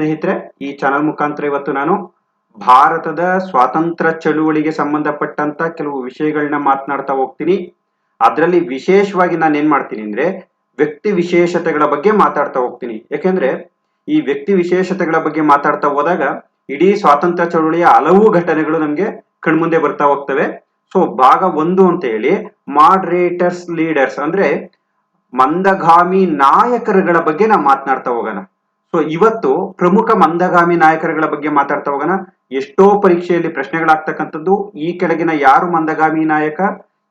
ಸ್ನೇಹಿತರೆ, ಈ ಚಾನಲ್ ಮುಖಾಂತರ ಇವತ್ತು ನಾನು ಭಾರತದ ಸ್ವಾತಂತ್ರ್ಯ ಚಳುವಳಿಗೆ ಸಂಬಂಧಪಟ್ಟಂತ ಕೆಲವು ವಿಷಯಗಳನ್ನ ಮಾತನಾಡ್ತಾ ಹೋಗ್ತೀನಿ. ಅದರಲ್ಲಿ ವಿಶೇಷವಾಗಿ ನಾನು ಏನ್ ಮಾಡ್ತೀನಿ ಅಂದ್ರೆ ವ್ಯಕ್ತಿ ವಿಶೇಷತೆಗಳ ಬಗ್ಗೆ ಮಾತಾಡ್ತಾ ಹೋಗ್ತೀನಿ. ಯಾಕೆಂದ್ರೆ, ಈ ವ್ಯಕ್ತಿ ವಿಶೇಷತೆಗಳ ಬಗ್ಗೆ ಮಾತಾಡ್ತಾ ಹೋದಾಗ ಇಡೀ ಸ್ವಾತಂತ್ರ್ಯ ಚಳುವಳಿಯ ಹಲವು ಘಟನೆಗಳು ನಮ್ಗೆ ಕಣ್ಮುಂದೆ ಬರ್ತಾ ಹೋಗ್ತವೆ. ಸೊ, ಭಾಗ ಒಂದು ಅಂತ ಹೇಳಿ ಮಾಡ್ರೇಟರ್ಸ್ ಲೀಡರ್ಸ್ ಅಂದ್ರೆ ಮಂದಗಾಮಿ ನಾಯಕರುಗಳ ಬಗ್ಗೆ ನಾವು ಮಾತನಾಡ್ತಾ ಹೋಗೋಣ. ಸೊ ಇವತ್ತು ಪ್ರಮುಖ ಮಂದಗಾಮಿ ನಾಯಕರುಗಳ ಬಗ್ಗೆ ಮಾತಾಡ್ತಾ ಹೋಗೋಣ. ಎಷ್ಟೋ ಪರೀಕ್ಷೆಯಲ್ಲಿ ಪ್ರಶ್ನೆಗಳಾಗ್ತಕ್ಕಂಥದ್ದು, ಈ ಕೆಳಗಿನ ಯಾರು ಮಂದಗಾಮಿ ನಾಯಕ,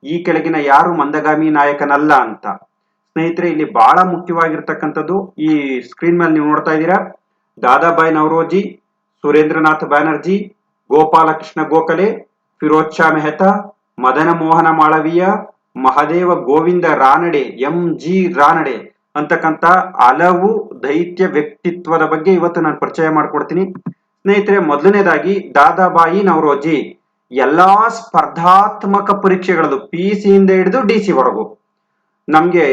ಈ ಕೆಳಗಿನ ಯಾರು ಮಂದಗಾಮಿ ನಾಯಕನಲ್ಲ ಅಂತ. ಸ್ನೇಹಿತರೆ, ಇಲ್ಲಿ ಬಹಳ ಮುಖ್ಯವಾಗಿರ್ತಕ್ಕಂಥದ್ದು ಈ ಸ್ಕ್ರೀನ್ ಮೇಲೆ ನೀವು ನೋಡ್ತಾ ಇದ್ದೀರಾ. Dadabhai Naoroji, Surendranath Banerjee, Gopal Krishna Gokhale, Firoz Shah Mehta Madan Mohan Malaviya, Mahadev Govind Ranade, M G Ranade. ಅಂತಕ್ಕಂತ ಹಲವು ದೈತ್ಯ ವ್ಯಕ್ತಿತ್ವದ ಬಗ್ಗೆ ಇವತ್ತು ನಾನು ಪರಿಚಯ ಮಾಡ್ಕೊಡ್ತೀನಿ. ಸ್ನೇಹಿತರೆ, ಮೊದಲನೇದಾಗಿ ದಾದಾಬಾಯಿ ನವರೋಜಿ, ಎಲ್ಲಾ ಸ್ಪರ್ಧಾತ್ಮಕ ಪರೀಕ್ಷೆಗಳದು ಪಿ ಸಿ ಇಂದ ಹಿಡಿದು ಡಿ ಸಿ ವರೆಗೂ. ನಮ್ಗೆ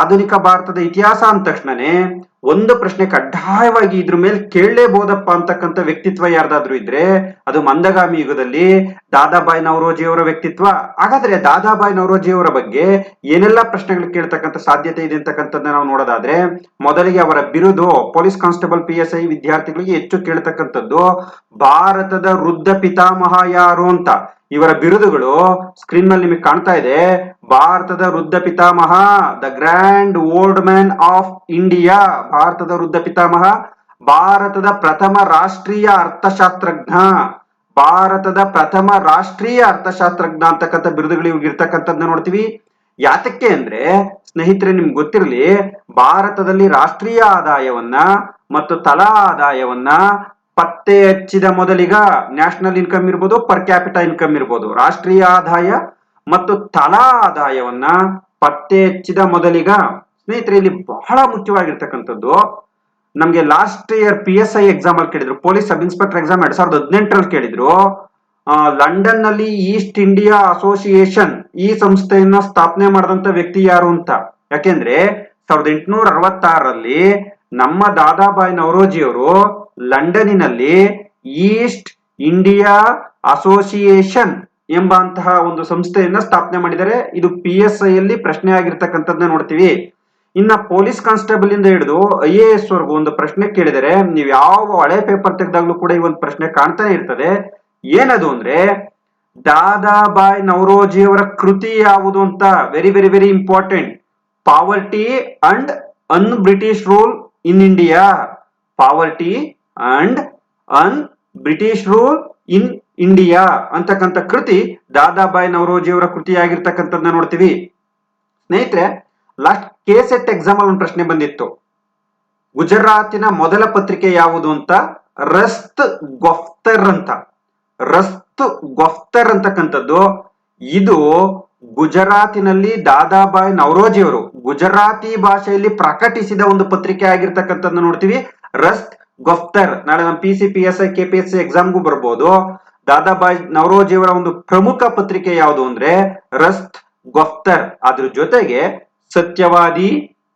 ಆಧುನಿಕ ಭಾರತದ ಇತಿಹಾಸ ಅಂದ ತಕ್ಷಣನೇ ಒಂದು ಪ್ರಶ್ನೆ ಕಡ್ಡಾಯವಾಗಿ ಇದ್ರ ಮೇಲೆ ಕೇಳಲೇಬಹುದಪ್ಪ ಅಂತಕ್ಕಂಥ ವ್ಯಕ್ತಿತ್ವ ಯಾರ್ದಾದ್ರೂ ಇದ್ರೆ, ಅದು ಮಂದಗಾಮಿ ಯುಗದಲ್ಲಿ ದಾದಾಬಾಯಿ ನವರೋಜಿ ಅವರ ವ್ಯಕ್ತಿತ್ವ. ಹಾಗಾದ್ರೆ ದಾದಾಬಾಯಿ ನವರೋಜಿ ಅವರ ಬಗ್ಗೆ ಏನೆಲ್ಲ ಪ್ರಶ್ನೆಗಳು ಕೇಳ್ತಕ್ಕಂಥ ಸಾಧ್ಯತೆ ಇದೆ ಅಂತಕ್ಕಂಥದ್ದನ್ನ ನಾವು ನೋಡೋದಾದ್ರೆ, ಮೊದಲಿಗೆ ಅವರ ಬಿರುದು police constable P S I ವಿದ್ಯಾರ್ಥಿಗಳಿಗೆ ಹೆಚ್ಚು ಕೇಳ್ತಕ್ಕಂಥದ್ದು, ಭಾರತದ ವೃದ್ಧ ಪಿತಾಮಹ ಯಾರು ಅಂತ. ಇವರ ಬಿರುದುಗಳು ಸ್ಕ್ರೀನ್ ಮೇಲೆ ನಿಮಗೆ ಕಾಣ್ತಾ ಇದೆ. ಭಾರತದ ವೃದ್ಧ ಪಿತಾಮಹ, the grand old man of India ಭಾರತದ ವೃದ್ಧ ಪಿತಾಮಹ, ಭಾರತದ ಪ್ರಥಮ ರಾಷ್ಟ್ರೀಯ ಅರ್ಥಶಾಸ್ತ್ರಜ್ಞ, ಭಾರತದ ಪ್ರಥಮ ರಾಷ್ಟ್ರೀಯ ಅರ್ಥಶಾಸ್ತ್ರಜ್ಞ ಅಂತಕ್ಕಂಥ ಬಿರುದುಗಳು ಇವಾಗ ನೋಡ್ತೀವಿ. ಯಾತಕ್ಕೆ ಅಂದ್ರೆ, ಸ್ನೇಹಿತರೆ ನಿಮ್ಗೆ ಗೊತ್ತಿರಲಿ, ಭಾರತದಲ್ಲಿ ರಾಷ್ಟ್ರೀಯ ಆದಾಯವನ್ನ ಮತ್ತು ತಲಾ ಆದಾಯವನ್ನ ಪತ್ತೆ ಹಚ್ಚಿದ ಮೊದಲಿಗ ನ್ಯಾಷನಲ್ ಇನ್ಕಮ್ ಇರ್ಬೋದು, ಪರ್ ಕ್ಯಾಪಿಟಾ ಇನ್ಕಮ್ ಇರ್ಬೋದು. ರಾಷ್ಟ್ರೀಯ ಆದಾಯ ಮತ್ತು ತಲಾ ಆದಾಯವನ್ನ ಪತ್ತೆ ಹಚ್ಚಿದ ಮೊದಲಿಗ ಸ್ನೇಹಿತರೆ, ಇಲ್ಲಿ ಬಹಳ ಮುಖ್ಯವಾಗಿರ್ತಕ್ಕಂಥದ್ದು, ನಮ್ಗೆ last year P S I exam ಅಲ್ಲಿ ಕೇಳಿದ್ರು ಪೊಲೀಸ್ ಸಬ್ ಇನ್ಸ್ಪೆಕ್ಟರ್ ಎಕ್ಸಾಮ್ ಎರಡ್ ಸಾವಿರದ ಹದಿನೆಂಟರಲ್ಲಿ ಕೇಳಿದ್ರು ಲಂಡನ್ನಲ್ಲಿ ಈಸ್ಟ್ ಇಂಡಿಯಾ ಅಸೋಸಿಯೇಷನ್ ಈ ಸಂಸ್ಥೆಯನ್ನ ಸ್ಥಾಪನೆ ಮಾಡಿದಂತ ವ್ಯಕ್ತಿ ಯಾರು ಅಂತ. ಯಾಕೆಂದ್ರೆ, ಸಾವಿರದ ಎಂಟುನೂರ ಅರವತ್ತಾರರಲ್ಲಿ ನಮ್ಮ ದಾದಾಬಾಯಿ ನವರೋಜಿ ಅವರು ಲಂಡನ್ನಿನಲ್ಲಿ ಈಸ್ಟ್ ಇಂಡಿಯಾ ಅಸೋಸಿಯೇಷನ್ ಎಂಬಂತಹ ಒಂದು ಸಂಸ್ಥೆಯನ್ನ ಸ್ಥಾಪನೆ ಮಾಡಿದ್ದಾರೆ. ಇದು ಪಿ ಎಸ್ ಐ ಅಲ್ಲಿ ಪ್ರಶ್ನೆ ಆಗಿರ್ತಕ್ಕಂಥದ್ದನ್ನ ನೋಡ್ತೀವಿ. ಇನ್ನ ಪೊಲೀಸ್ ಕಾನ್ಸ್ಟೇಬಲ್ ಇಂದ ಹಿಡಿದು ಐ ಎ ಎಸ್ ವರ್ಗು ಒಂದು ಪ್ರಶ್ನೆ ಕೇಳಿದರೆ, ನೀವು ಯಾವ ಹಳೆ ಪೇಪರ್ ತೆಗೆದಾಗ್ಲೂ ಕೂಡ ಈ ಒಂದು ಪ್ರಶ್ನೆ ಕಾಣ್ತಾನೆ ಇರ್ತದೆ. ಏನದು ಅಂದ್ರೆ, ದಾದಾಬಾಯ್ ನವರೋಜಿ ಅವರ ಕೃತಿ ಯಾವುದು ಅಂತ? Very very very important poverty and un British rule in India poverty and un British rule in India ಅಂತಕ್ಕಂಥ ಕೃತಿ ದಾದಾಬಾಯ್ ನವರೋಜಿ ಅವರ ಕೃತಿಯಾಗಿರ್ತಕ್ಕಂಥದ್ದನ್ನ ನೋಡ್ತೀವಿ. ಸ್ನೇಹಿತರೆ ಲಾಸ್ಟ್ ಕೆ ಸೆಟ್ ಎಕ್ಸಾಮ್ ಅಲ್ಲಿ ಒಂದು ಪ್ರಶ್ನೆ ಬಂದಿತ್ತು. ಗುಜರಾತಿನ ಮೊದಲ ಪತ್ರಿಕೆ ಯಾವುದು ಅಂತ? ರಸ್ತ್ ಗೊಫ್ತರ್ ಅಂತ. ರಸ್ತ್ ಗೊಫ್ತರ್ ಅಂತಕ್ಕಂಥದ್ದು, ಇದು ಗುಜರಾತಿನಲ್ಲಿ ದಾದಾಬಾಯ್ ನವರೋಜಿ ಅವರು ಗುಜರಾತಿ ಭಾಷೆಯಲ್ಲಿ ಪ್ರಕಟಿಸಿದ ಒಂದು ಪತ್ರಿಕೆ ಆಗಿರ್ತಕ್ಕಂಥದ್ದು ನೋಡ್ತೀವಿ. ರಸ್ತ್ ಗೊಫ್ತರ್. ನಾಳೆ ನಮ್ಮ P C P S I K P S C ಎಕ್ಸಾಮ್ಗೂ ಬರ್ಬೋದು. ದಾದಾಬಾಯ್ ನವರೋಜಿ ಅವರ ಒಂದು ಪ್ರಮುಖ ಪತ್ರಿಕೆ ಯಾವುದು ಅಂದ್ರೆ ರಸ್ತ್ ಗೊಫ್ತರ್. ಅದ್ರ ಜೊತೆಗೆ ಸತ್ಯವಾದಿ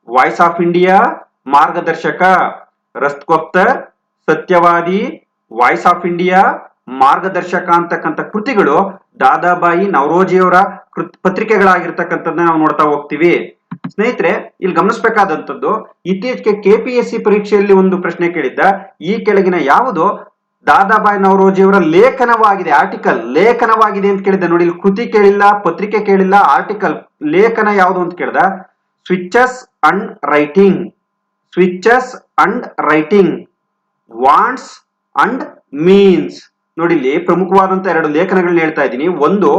ವಾಯ್ಸ್ ಆಫ್ ಇಂಡಿಯಾ ಮಾರ್ಗದರ್ಶಕ ರಸ್ತ್ಕೊಪ್ತ ಸತ್ಯವಾದಿ ವಾಯ್ಸ್ ಆಫ್ ಇಂಡಿಯಾ ಮಾರ್ಗದರ್ಶಕ ಅಂತಕ್ಕಂಥ ಕೃತಿಗಳು ದಾದಾಬಾಯಿ ನವರೋಜಿಯವರ ಪತ್ರಿಕೆಗಳಾಗಿರ್ತಕ್ಕಂಥದ್ದನ್ನ ನಾವು ನೋಡ್ತಾ ಹೋಗ್ತೀವಿ. ಸ್ನೇಹಿತರೆ, ಇಲ್ಲಿ ಗಮನಿಸಬೇಕಾದಂತದ್ದು ಇತ್ತೀಚೆಗೆ ಕೆಪಿಎಸ್ಸಿ ಪರೀಕ್ಷೆಯಲ್ಲಿ ಒಂದು ಪ್ರಶ್ನೆ ಕೇಳಿದ್ದ, ಈ ಕೆಳಗಿನ ಯಾವುದು? ದಾದಾಬಾಯಿ ನವರೋಜಿಯವರ ಲೇಖನವಾಗಿದೆ ಆರ್ಟಿಕಲ್ ಲೇಖನವಾಗಿದೆ ಅಂತ ಕೇಳಿದ್ದ. ನೋಡಿ, ಇಲ್ಲಿ ಕೃತಿ ಕೇಳಿಲ್ಲ, ಪತ್ರಿಕೆ ಕೇಳಿಲ್ಲ ಆರ್ಟಿಕಲ್ ಲೇಖನ ಯಾವುದು ಅಂತ ಕೇಳ್ದ? Switches and writing switches and writing wants and means ನೋಡಿ, ಇಲ್ಲಿ ಪ್ರಮುಖವಾದಂತ ಎರಡು ಲೇಖನಗಳನ್ನ ಹೇಳ್ತಾ ಇದ್ದೀನಿ. ಒಂದು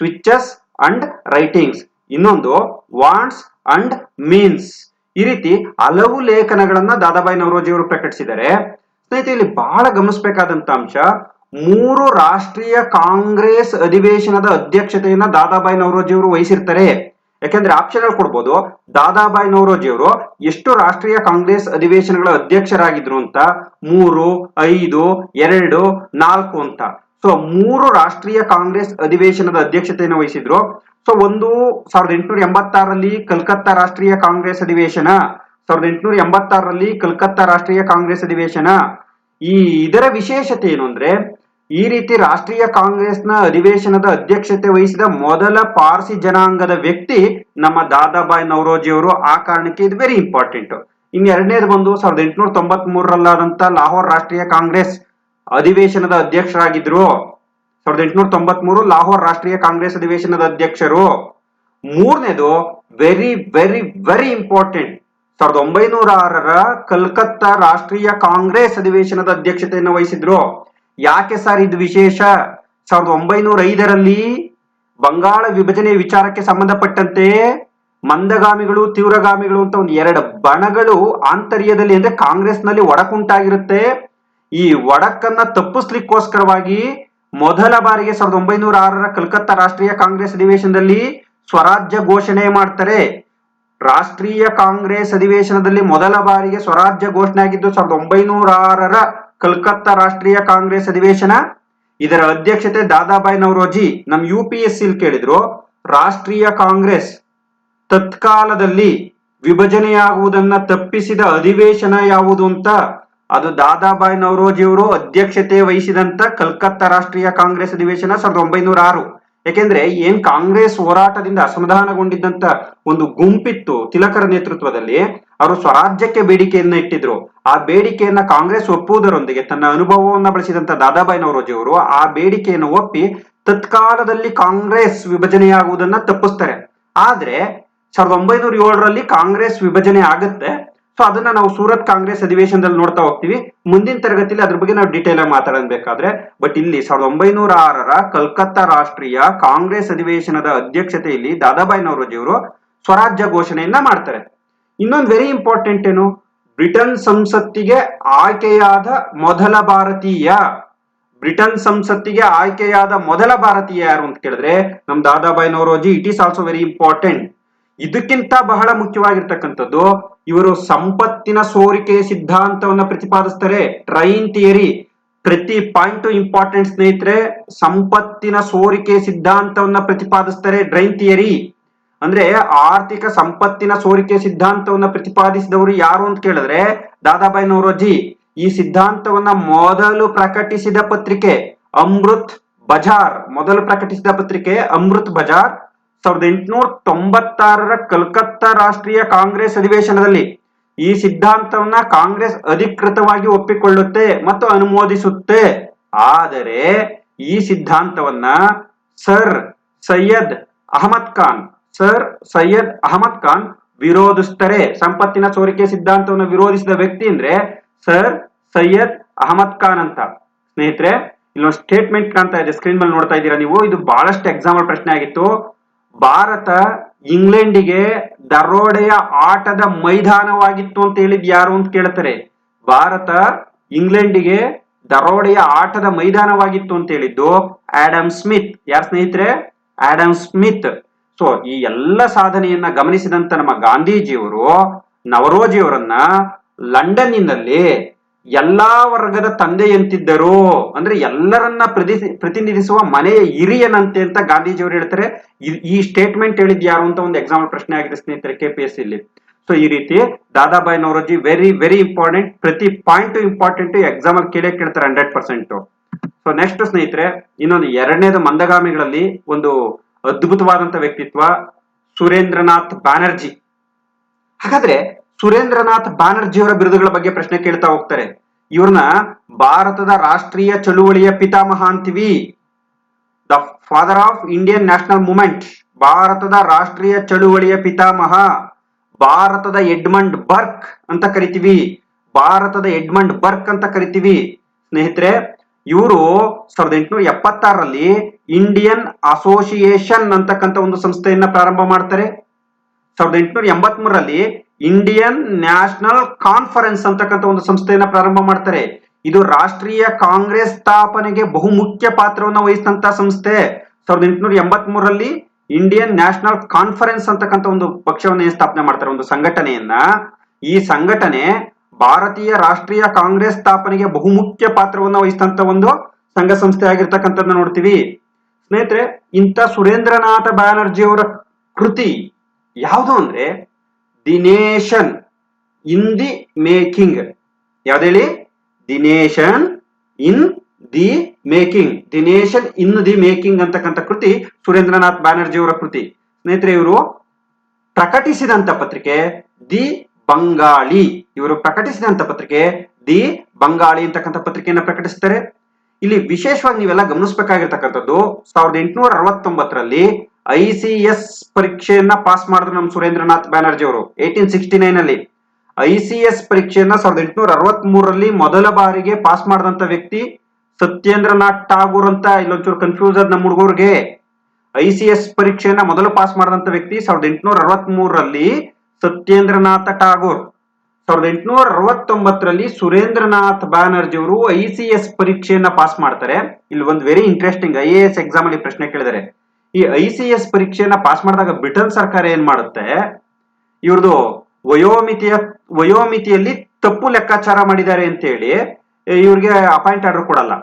ಸ್ವಿಚಸ್ ಅಂಡ್ ರೈಟಿಂಗ್ಸ್ ಇನ್ನೊಂದು ವಾಂಟ್ಸ್ ಅಂಡ್ ಮೀನ್ಸ್ ಈ ರೀತಿ ಹಲವು ಲೇಖನಗಳನ್ನ ದಾದಾಬಾಯಿ ನವರೋಜಿ ಅವರು ಪ್ರಕಟಿಸಿದ್ದಾರೆ. ಸ್ನೇಹಿತರೆ, ಇಲ್ಲಿ ಬಹಳ ಗಮನಿಸಬೇಕಾದಂತ ಅಂಶ ಮೂರು ರಾಷ್ಟ್ರೀಯ ಕಾಂಗ್ರೆಸ್ ಅಧಿವೇಶನದ ಅಧ್ಯಕ್ಷತೆಯನ್ನ ದಾದಾಬಾಯಿ ನವರೋಜಿ ಅವರು ವಹಿಸಿರ್ತಾರೆ. ಯಾಕೆಂದ್ರೆ ಆಪ್ಷನ್ ಕೊಡ್ಬೋದು. ದಾದಾಬಾಯಿ ನವರೋಜಿ ಅವರು ಎಷ್ಟು ರಾಷ್ಟ್ರೀಯ ಕಾಂಗ್ರೆಸ್ ಅಧಿವೇಶನಗಳ ಅಧ್ಯಕ್ಷರಾಗಿದ್ರು ಅಂತ ಮೂರು, ಐದು, ಎರಡು, ನಾಲ್ಕು ಅಂತ. ಸೊ ಮೂರು ರಾಷ್ಟ್ರೀಯ ಕಾಂಗ್ರೆಸ್ ಅಧಿವೇಶನದ ಅಧ್ಯಕ್ಷತೆಯನ್ನು ವಹಿಸಿದ್ರು. ಸೊ ಒಂದು ಸಾವಿರದ ಎಂಟುನೂರ ಎಂಬತ್ತಾರರಲ್ಲಿ ಕಲ್ಕತ್ತಾ ರಾಷ್ಟ್ರೀಯ ಕಾಂಗ್ರೆಸ್ ಅಧಿವೇಶನ, ಸಾವಿರದ ಎಂಟುನೂರ ಎಂಬತ್ತಾರರಲ್ಲಿ ಕಲ್ಕತ್ತಾ ರಾಷ್ಟ್ರೀಯ ಕಾಂಗ್ರೆಸ್ ಅಧಿವೇಶನ. ಈ ಇದರ ವಿಶೇಷತೆ ಏನು ಅಂದ್ರೆ ಈ ರೀತಿ ರಾಷ್ಟ್ರೀಯ ಕಾಂಗ್ರೆಸ್ನ ಅಧಿವೇಶನದ ಅಧ್ಯಕ್ಷತೆ ವಹಿಸಿದ ಮೊದಲ ಪಾರ್ಸಿ ಜನಾಂಗದ ವ್ಯಕ್ತಿ ನಮ್ಮ ದಾದಾಬಾಯ್ ನವರೋಜಿ ಅವರು ಆ ಕಾರಣಕ್ಕೆ ಇದು ವೆರಿ ಇಂಪಾರ್ಟೆಂಟ್ ಇನ್ನು ಎರಡನೇದು ಬಂದು ಸಾವಿರದ ಎಂಟುನೂರ ತೊಂಬತ್ ಮೂರರಲ್ಲಾದಂತ ಲಾಹೋರ್ ರಾಷ್ಟ್ರೀಯ ಕಾಂಗ್ರೆಸ್ ಅಧಿವೇಶನದ ಅಧ್ಯಕ್ಷರಾಗಿದ್ರು. ಸಾವಿರದ ಎಂಟುನೂರ ತೊಂಬತ್ ಮೂರು ಲಾಹೋರ್ ರಾಷ್ಟ್ರೀಯ ಕಾಂಗ್ರೆಸ್ ಅಧಿವೇಶನದ ಅಧ್ಯಕ್ಷರು. ಮೂರನೇದು ವೆರಿ ವೆರಿ ವೆರಿ ಇಂಪಾರ್ಟೆಂಟ್ ಸಾವಿರದ ಒಂಬೈನೂರ ಆರರ ಕಲ್ಕತ್ತಾ ರಾಷ್ಟ್ರೀಯ ಕಾಂಗ್ರೆಸ್ ಅಧಿವೇಶನದ ಅಧ್ಯಕ್ಷತೆಯನ್ನು ವಹಿಸಿದ್ರು. ಯಾಕೆ ಸರ್ ಇದು ವಿಶೇಷ? ಸಾವಿರದ ಒಂಬೈನೂರ ಐದರಲ್ಲಿ ಬಂಗಾಳ ವಿಭಜನೆ ವಿಚಾರಕ್ಕೆ ಸಂಬಂಧಪಟ್ಟಂತೆ ಮಂದಗಾಮಿಗಳು, ತೀವ್ರಗಾಮಿಗಳು ಅಂತ ಒಂದು ಎರಡು ಬಣಗಳು ಆಂತರ್ಯದಲ್ಲಿ ಅಂದ್ರೆ ಕಾಂಗ್ರೆಸ್ನಲ್ಲಿ ಒಡಕುಂಟಾಗಿರುತ್ತೆ. ಈ ಒಡಕನ್ನ ತಪ್ಪಿಸ್ಲಿಕ್ಕೋಸ್ಕರವಾಗಿ ಮೊದಲ ಬಾರಿಗೆ ಸಾವಿರದ ಒಂಬೈನೂರ ಆರರ ಕಲ್ಕತ್ತಾ ರಾಷ್ಟ್ರೀಯ ಕಾಂಗ್ರೆಸ್ ಅಧಿವೇಶನದಲ್ಲಿ ಸ್ವರಾಜ್ಯ ಘೋಷಣೆ ಮಾಡ್ತಾರೆ. ರಾಷ್ಟ್ರೀಯ ಕಾಂಗ್ರೆಸ್ ಅಧಿವೇಶನದಲ್ಲಿ ಮೊದಲ ಬಾರಿಗೆ ಸ್ವರಾಜ್ಯ ಘೋಷಣೆ ಆಗಿದ್ದು ಸಾವಿರದ ಒಂಬೈನೂರ ಆರರ ಕಲ್ಕತ್ತಾ ರಾಷ್ಟ್ರೀಯ ಕಾಂಗ್ರೆಸ್ ಅಧಿವೇಶನ. ಇದರ ಅಧ್ಯಕ್ಷತೆ ದಾದಾಬಾಯಿ ನವರೋಜಿ, ನಮ್ ಯು ಪಿ ಎಸ್ ಸಿಲ್ ಕೇಳಿದ್ರು. ರಾಷ್ಟ್ರೀಯ ಕಾಂಗ್ರೆಸ್ ತತ್ಕಾಲದಲ್ಲಿ ವಿಭಜನೆಯಾಗುವುದನ್ನ ತಪ್ಪಿಸಿದ ಅಧಿವೇಶನ ಯಾವುದು ಅಂತ ಅದು ದಾದಾಬಾಯಿ ನವರೋಜಿ ಅವರು ಅಧ್ಯಕ್ಷತೆ ವಹಿಸಿದಂತ ಕಲ್ಕತ್ತಾ ರಾಷ್ಟ್ರೀಯ ಕಾಂಗ್ರೆಸ್ ಅಧಿವೇಶನ ಸಾವಿರದ ಒಂಬೈನೂರ ಆರು. ಯಾಕೆಂದ್ರೆ ಏನ್ ಕಾಂಗ್ರೆಸ್ ಹೋರಾಟದಿಂದ ಅಸಮಾಧಾನಗೊಂಡಿದ್ದಂತ ಒಂದು ಗುಂಪಿತ್ತು ತಿಲಕರ ನೇತೃತ್ವದಲ್ಲಿ, ಅವರು ಸ್ವರಾಜ್ಯಕ್ಕೆ ಬೇಡಿಕೆಯನ್ನ ಇಟ್ಟಿದ್ರು. ಆ ಬೇಡಿಕೆಯನ್ನ ಕಾಂಗ್ರೆಸ್ ಒಪ್ಪುವುದರೊಂದಿಗೆ ತನ್ನ ಅನುಭವವನ್ನ ಬಳಸಿದಂತ ದಾದಾಬಾಯಿ ನವರೋಜಿಯವರು ಆ ಬೇಡಿಕೆಯನ್ನು ಒಪ್ಪಿ ತತ್ಕಾಲದಲ್ಲಿ ಕಾಂಗ್ರೆಸ್ ವಿಭಜನೆಯಾಗುವುದನ್ನ ತಪ್ಪಿಸ್ತಾರೆ. ಆದ್ರೆ, ಸಾವಿರದ ಒಂಬೈನೂರ ಏಳರಲ್ಲಿ ಕಾಂಗ್ರೆಸ್ ವಿಭಜನೆ ಆಗುತ್ತೆ. ಸೊ ಅದನ್ನ ನಾವು ಸೂರತ್ ಕಾಂಗ್ರೆಸ್ ಅಧಿವೇಶನದಲ್ಲಿ ನೋಡ್ತಾ ಹೋಗ್ತೀವಿ. ಮುಂದಿನ ತರಗತಿಲಿ ಅದ್ರ ಬಗ್ಗೆ ನಾವು ಡೀಟೇಲ್ ಆಗಿ ಮಾತಾಡಬೇಕಾದ್ರೆ ಬಟ್ ಇಲ್ಲಿ ಸಾವಿರದ ಒಂಬೈನೂರ ಆರರ ಕಲ್ಕತ್ತಾ ರಾಷ್ಟ್ರೀಯ ಕಾಂಗ್ರೆಸ್ ಅಧಿವೇಶನದ ಅಧ್ಯಕ್ಷತೆಯಲ್ಲಿ ದಾದಾಬಾಯಿ ನವರೋಜಿ ಅವರು ಸ್ವರಾಜ್ಯ ಘೋಷಣೆಯನ್ನ ಮಾಡ್ತಾರೆ. ಇನ್ನೊಂದು ವೆರಿ ಇಂಪಾರ್ಟೆಂಟ್ ಏನು? ಬ್ರಿಟನ್ ಸಂಸತ್ತಿಗೆ ಆಯ್ಕೆಯಾದ ಮೊದಲ ಭಾರತೀಯ. ಬ್ರಿಟನ್ ಸಂಸತ್ತಿಗೆ ಆಯ್ಕೆಯಾದ ಮೊದಲ ಭಾರತೀಯ ಯಾರು ಅಂತ ಕೇಳಿದ್ರೆ, ನಮ್ Dadabhai Naoroji it is also very important ಇದಕ್ಕಿಂತ ಬಹಳ ಮುಖ್ಯವಾಗಿರ್ತಕ್ಕಂಥದ್ದು ಇವರು ಸಂಪತ್ತಿನ ಸೋರಿಕೆ ಸಿದ್ಧಾಂತವನ್ನ ಪ್ರತಿಪಾದಿಸ್ತಾರೆ. ಟ್ರೈನ್ ಥಿಯರಿ ಪ್ರತಿ ಪಾಯಿಂಟ್ ಇಂಪಾರ್ಟೆಂಟ್ ಸ್ನೇಹಿತರೆ, ಸಂಪತ್ತಿನ ಸೋರಿಕೆ ಸಿದ್ಧಾಂತವನ್ನ ಪ್ರತಿಪಾದಿಸ್ತಾರೆ ಡ್ರೈನ್ ಥಿಯರಿ ಅಂದ್ರೆ ಆರ್ಥಿಕ ಸಂಪತ್ತಿನ ಸೋರಿಕೆ ಸಿದ್ಧಾಂತವನ್ನ ಪ್ರತಿಪಾದಿಸಿದವರು ಯಾರು ಅಂತ ಕೇಳಿದ್ರೆ ದಾದಾಬಾಯಿ ನವರೋಜಿ. ಈ ಸಿದ್ಧಾಂತವನ್ನ ಮೊದಲು ಪ್ರಕಟಿಸಿದ ಪತ್ರಿಕೆ ಅಮೃತ್ ಬಜಾರ್. ಮೊದಲು ಪ್ರಕಟಿಸಿದ ಪತ್ರಿಕೆ ಅಮೃತ್ ಬಜಾರ್. ಸಾವಿರದ ಎಂಟುನೂರ ತೊಂಬತ್ತಾರರ ಕಲ್ಕತ್ತಾ ರಾಷ್ಟ್ರೀಯ ಕಾಂಗ್ರೆಸ್ ಅಧಿವೇಶನದಲ್ಲಿ ಈ ಸಿದ್ಧಾಂತವನ್ನ ಕಾಂಗ್ರೆಸ್ ಅಧಿಕೃತವಾಗಿ ಒಪ್ಪಿಕೊಳ್ಳುತ್ತೆ ಮತ್ತು ಅನುಮೋದಿಸುತ್ತೆ. ಆದರೆ ಈ ಸಿದ್ಧಾಂತವನ್ನ ಸರ್ ಸೈಯದ್ ಅಹಮದ್ ಖಾನ್, ಸರ್ ಸೈಯದ್ ಅಹಮದ್ ಖಾನ್ ವಿರೋಧಿಸ್ತಾರೆ. ಸಂಪತ್ತಿನ ಸೋರಿಕೆ ಸಿದ್ಧಾಂತವನ್ನು ವಿರೋಧಿಸಿದ ವ್ಯಕ್ತಿ ಅಂದ್ರೆ ಸರ್ ಸೈಯದ್ ಅಹಮದ್ ಖಾನ್ ಅಂತ. ಸ್ನೇಹಿತರೆ, ಇಲ್ಲೊಂದು ಸ್ಟೇಟ್ಮೆಂಟ್ ಕಾಣ್ತಾ ಇದೆ ಸ್ಕ್ರೀನ್ ಮೇಲೆ ನೋಡ್ತಾ ಇದ್ದೀರಾ ನೀವು? ಇದು ಬಹಳಷ್ಟು ಎಕ್ಸಾಂಪಲ್ ಪ್ರಶ್ನೆ ಆಗಿತ್ತು. ಭಾರತ ಇಂಗ್ಲೆಂಡಿಗೆ ದರೋಡೆಯ ಆಟದ ಮೈದಾನವಾಗಿತ್ತು ಅಂತ ಹೇಳಿದ್ ಯಾರು ಅಂತ ಕೇಳ್ತಾರೆ. ಭಾರತ ಇಂಗ್ಲೆಂಡಿಗೆ ದರೋಡೆಯ ಆಟದ ಮೈದಾನವಾಗಿತ್ತು ಅಂತ ಹೇಳಿದ್ದು ಆಡಮ್ ಸ್ಮಿತ್. ಯಾರ ಸ್ನೇಹಿತರೆ? Adam Smith. ಸೊ, ಈ ಎಲ್ಲ ಸಾಧನೆಯನ್ನ ಗಮನಿಸಿದಂತ ನಮ್ಮ ಗಾಂಧೀಜಿಯವರು, ನವರೋಜಿಯವರನ್ನ ಲಂಡನ್ನಿನಲ್ಲಿ ಎಲ್ಲಾ ವರ್ಗದ ತಂದೆಯಂತಿದ್ದರು ಅಂದ್ರೆ ಎಲ್ಲರನ್ನ ಪ್ರತಿ ಪ್ರತಿನಿಧಿಸುವ ಮನೆಯ ಹಿರಿಯನಂತೆ ಅಂತ ಗಾಂಧೀಜಿಯವರು ಹೇಳ್ತಾರೆ. ಈ- ಸ್ಟೇಟ್ಮೆಂಟ್ ಹೇಳಿದ್ ಯಾರು ಅಂತ ಒಂದು ಎಕ್ಸಾಂಪಲ್ ಪ್ರಶ್ನೆ ಆಗಿದೆ ಸ್ನೇಹಿತರೆ ಕೆ ಪಿ ಎಸ್ ಇಲ್ಲಿ ಸೊ ಈ ರೀತಿ Dadabhai Naoroji very very important ಪ್ರತಿ ಪಾಯಿಂಟ್ ಇಂಪಾರ್ಟೆಂಟ್ ಎಕ್ಸಾಮ್ ಅಲ್ಲಿ ಕೇಳೇ ಕೇಳ್ತಾರೆ ಹಂಡ್ರೆಡ್ ಪರ್ಸೆಂಟ್ ಸೊ ನೆಕ್ಸ್ಟ್ ಸ್ನೇಹಿತರೆ, ಇನ್ನೊಂದು ಎರಡನೇದು ಮಂದಗಾಮಿಗಳಲ್ಲಿ ಒಂದು ಅದ್ಭುತವಾದಂತ ವ್ಯಕ್ತಿತ್ವ, ಸುರೇಂದ್ರನಾಥ್ ಬ್ಯಾನರ್ಜಿ. ಹಾಗಾದ್ರೆ ಸುರೇಂದ್ರನಾಥ್ ಬ್ಯಾನರ್ಜಿ ಅವರ ಬಿರುದುಗಳ ಬಗ್ಗೆ ಪ್ರಶ್ನೆ ಕೇಳ್ತಾ ಹೋಗ್ತಾರೆ. ಇವ್ರನ್ನ ಭಾರತದ ರಾಷ್ಟ್ರೀಯ ಚಳುವಳಿಯ ಪಿತಾಮಹ ಅಂತೀವಿ. The father of Indian national movement ಭಾರತದ ರಾಷ್ಟ್ರೀಯ ಚಳುವಳಿಯ ಪಿತಾಮಹ, ಭಾರತದ ಎಡ್ಮಂಡ್ ಬರ್ಕ್ ಅಂತ ಕರಿತೀವಿ. ಭಾರತದ ಎಡ್ಮಂಡ್ ಬರ್ಕ್ ಅಂತ ಕರಿತೀವಿ. ಸ್ನೇಹಿತರೆ, ಇವರು ಸಾವಿರದ ಎಂಟುನೂರ ಎಪ್ಪತ್ತಾರರಲ್ಲಿ ಇಂಡಿಯನ್ ಅಸೋಸಿಯೇಷನ್ ಅಂತಕ್ಕಂಥ ಒಂದು ಸಂಸ್ಥೆಯನ್ನ ಪ್ರಾರಂಭ ಮಾಡ್ತಾರೆ. ಸಾವಿರದ ಎಂಟುನೂರ ಎಂಬತ್ ಮೂರರಲ್ಲಿ ಇಂಡಿಯನ್ ನ್ಯಾಷನಲ್ ಕಾನ್ಫರೆನ್ಸ್ ಅಂತಕ್ಕಂಥ ಒಂದು ಸಂಸ್ಥೆಯನ್ನ ಪ್ರಾರಂಭ ಮಾಡ್ತಾರೆ. ಇದು ರಾಷ್ಟ್ರೀಯ ಕಾಂಗ್ರೆಸ್ ಸ್ಥಾಪನೆಗೆ ಬಹುಮುಖ್ಯ ಪಾತ್ರವನ್ನು ವಹಿಸಿದಂತಹ ಸಂಸ್ಥೆ. ಸಾವಿರದ ಎಂಟುನೂರ ಎಂಬತ್ ಮೂರರಲ್ಲಿ ಇಂಡಿಯನ್ ನ್ಯಾಷನಲ್ ಕಾನ್ಫರೆನ್ಸ್ ಅಂತಕ್ಕಂಥ ಒಂದು ಪಕ್ಷವನ್ನು ಸ್ಥಾಪನೆ ಮಾಡ್ತಾರೆ, ಒಂದು ಸಂಘಟನೆಯನ್ನ. ಈ ಸಂಘಟನೆ ಭಾರತೀಯ ರಾಷ್ಟ್ರೀಯ ಕಾಂಗ್ರೆಸ್ ಸ್ಥಾಪನೆಗೆ ಬಹುಮುಖ್ಯ ಪಾತ್ರವನ್ನು ವಹಿಸಿದಂತ ಒಂದು ಸಂಘ ಸಂಸ್ಥೆ ಆಗಿರ್ತಕ್ಕಂಥದ್ದನ್ನ ನೋಡ್ತೀವಿ. ಸ್ನೇಹಿತರೆ, ಇಂಥ ಸುರೇಂದ್ರನಾಥ ಬ್ಯಾನರ್ಜಿ ಅವರ ಕೃತಿ ಯಾವುದು ಅಂದ್ರೆ the nation in the making. ಯಾವ್ದು ಹೇಳಿ the nation in the making. The nation in the making ಅಂತಕ್ಕಂಥ ಕೃತಿ ಸುರೇಂದ್ರನಾಥ್ ಬ್ಯಾನರ್ಜಿ ಅವರ ಕೃತಿ. ಸ್ನೇಹಿತರೆ, ಇವರು ಪ್ರಕಟಿಸಿದಂತ ಪತ್ರಿಕೆ ದಿ ಬಂಗಾಳಿ. ಇವರು ಪ್ರಕಟಿಸಿದಂತ ಪತ್ರಿಕೆ ದಿ ಬಂಗಾಳಿ ಅಂತಕ್ಕಂಥ ಪತ್ರಿಕೆಯನ್ನು ಪ್ರಕಟಿಸ್ತಾರೆ. ಇಲ್ಲಿ ವಿಶೇಷವಾಗಿ ನೀವೆಲ್ಲ ಗಮನಿಸಬೇಕಾಗಿರ್ತಕ್ಕಂಥದ್ದು ಸಾವಿರದ ಎಂಟುನೂರ ಅರವತ್ತೊಂಬತ್ತರಲ್ಲಿ ಐ ಸಿ ಎಸ್ ಪರೀಕ್ಷೆಯನ್ನ ಪಾಸ್ ಮಾಡಿದ್ರು ನಮ್ಮ ಸುರೇಂದ್ರನಾಥ್ ಬ್ಯಾನರ್ಜಿ ಅವರು ಏಟೀನ್ ಸಿಕ್ಸ್ಟಿ ನೈನ್ ಅಲ್ಲಿ. ಐ ಸಿ ಎಸ್ ಪರೀಕ್ಷೆಯನ್ನ ಸಾವಿರದ ಎಂಟುನೂರ ಅರವತ್ ಮೂರರಲ್ಲಿ ಮೊದಲ ಬಾರಿಗೆ ಪಾಸ್ ಮಾಡಿದಂತ ವ್ಯಕ್ತಿ ಸತ್ಯೇಂದ್ರನಾಥ್ ಟಾಗೂರ್ ಅಂತ, ಇಲ್ಲೊಂಚೂರು ಕನ್ಫ್ಯೂಸ್ ಅದ್ ನಮ್ಮ ಹುಡುಗರಿಗೆ. ಐ ಸಿ ಎಸ್ ಪರೀಕ್ಷೆಯನ್ನ ಮೊದಲು ಪಾಸ್ ಮಾಡಿದಂತ ವ್ಯಕ್ತಿ ಸಾವಿರದ ಎಂಟುನೂರ ಅರವತ್ ಮೂರರಲ್ಲಿ ಸತ್ಯೇಂದ್ರನಾಥ ಟಾಗೂರ್ ಸಾವಿರದ ಎಂಟುನೂರ ಅರವತ್ತೊಂಬತ್ತರಲ್ಲಿ ಸುರೇಂದ್ರನಾಥ್ ಬ್ಯಾನರ್ಜಿ ಅವರು ಐ ಸಿ ಎಸ್ ಪರೀಕ್ಷೆಯನ್ನ ಪಾಸ್ ಮಾಡ್ತಾರೆ. ಇಲ್ಲಿ ಒಂದು very interesting I A S exam ಅಲ್ಲಿ ಪ್ರಶ್ನೆ ಕೇಳಿದ್ದಾರೆ ಈ ಐ ಸಿ ಎಸ್ ಪರೀಕ್ಷೆಯನ್ನ ಪಾಸ್ ಮಾಡಿದಾಗ ಬ್ರಿಟನ್ ಸರ್ಕಾರ ಏನ್ ಮಾಡುತ್ತೆ? ಇವ್ರದ್ದು ವಯೋಮಿತಿಯ, ವಯೋಮಿತಿಯಲ್ಲಿ ತಪ್ಪು ಲೆಕ್ಕಾಚಾರ ಮಾಡಿದ್ದಾರೆ ಅಂತ ಹೇಳಿ ಇವ್ರಿಗೆ ಅಪಾಯಿಂಟ್ ಆರ್ಡರ್ ಕೊಡಲ್ಲ.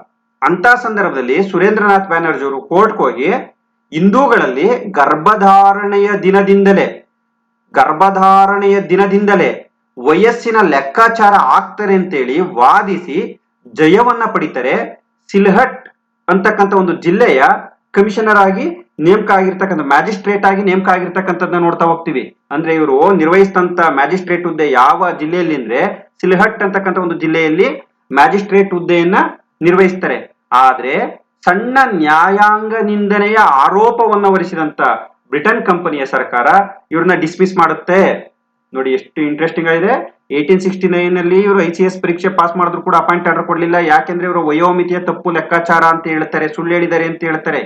ಅಂತ ಸಂದರ್ಭದಲ್ಲಿ ಸುರೇಂದ್ರನಾಥ್ ಬ್ಯಾನರ್ಜಿ ಅವರು ಕೋರ್ಟ್ ಹೋಗಿ ಹಿಂದೂಗಳಲ್ಲಿ ಗರ್ಭಧಾರಣೆಯ ದಿನದಿಂದಲೇ ಗರ್ಭಧಾರಣೆಯ ದಿನದಿಂದಲೇ ವಯಸ್ಸಿನ ಲೆಕ್ಕಾಚಾರ ಆಗ್ತಾರೆ ಅಂತೇಳಿ ವಾದಿಸಿ ಜಯವನ್ನ ಪಡಿತಾರೆ ಸಿಲ್ಹಟ್ ಅಂತಕ್ಕಂಥ ಒಂದು ಜಿಲ್ಲೆಯ ಕಮಿಷನರ್ ಆಗಿ ನೇಮಕ ಆಗಿರ್ತಕ್ಕಂಥ ಮ್ಯಾಜಿಸ್ಟ್ರೇಟ್ ಆಗಿ ನೇಮಕ ಆಗಿರ್ತಕ್ಕಂಥದ್ದನ್ನ ನೋಡ್ತಾ ಹೋಗ್ತೀವಿ. ಅಂದ್ರೆ ಇವರು ನಿರ್ವಹಿಸಿದಂತ ಮ್ಯಾಜಿಸ್ಟ್ರೇಟ್ ಹುದ್ದೆ ಯಾವ ಜಿಲ್ಲೆಯಲ್ಲಿ ಅಂದ್ರೆ ಸಿಲ್ಹಟ್ ಅಂತಕ್ಕಂಥ ಒಂದು ಜಿಲ್ಲೆಯಲ್ಲಿ ಮ್ಯಾಜಿಸ್ಟ್ರೇಟ್ ಹುದ್ದೆಯನ್ನ ನಿರ್ವಹಿಸ್ತಾರೆ. ಆದ್ರೆ ಸಣ್ಣ ನ್ಯಾಯಾಂಗ ನಿಂದನೆಯ ಆರೋಪವನ್ನ ಹೊರಿಸಿದಂತ ಬ್ರಿಟನ್ ಕಂಪನಿಯ ಸರ್ಕಾರ ಇವ್ರನ್ನ ಡಿಸ್ಮಿಸ್ ಮಾಡುತ್ತೆ. ನೋಡಿ ಎಷ್ಟು ಇಂಟ್ರೆಸ್ಟಿಂಗ್ ಆಗಿದೆ. ಏಟೀನ್ ಸಿಕ್ಸ್ಟಿ ನೈನ್ ಅಲ್ಲಿ ಇವರು ಐ ಸಿ ಎಸ್ ಪರೀಕ್ಷೆ ಪಾಸ್ ಮಾಡಿದ್ರು ಕೂಡ ಅಪಾಯಿಂಟ್ ಆರ್ಡರ್ ಕೊಡಲಿಲ್ಲ. ಯಾಕೆಂದ್ರೆ ಇವರು ವಯೋಮಿತಿಯ ತಪ್ಪು ಲೆಕ್ಕಾಚಾರ ಅಂತ ಹೇಳ್ತಾರೆ, ಸುಳ್ಳು ಹೇಳಿದ್ದಾರೆ ಅಂತ ಹೇಳ್ತಾರೆ.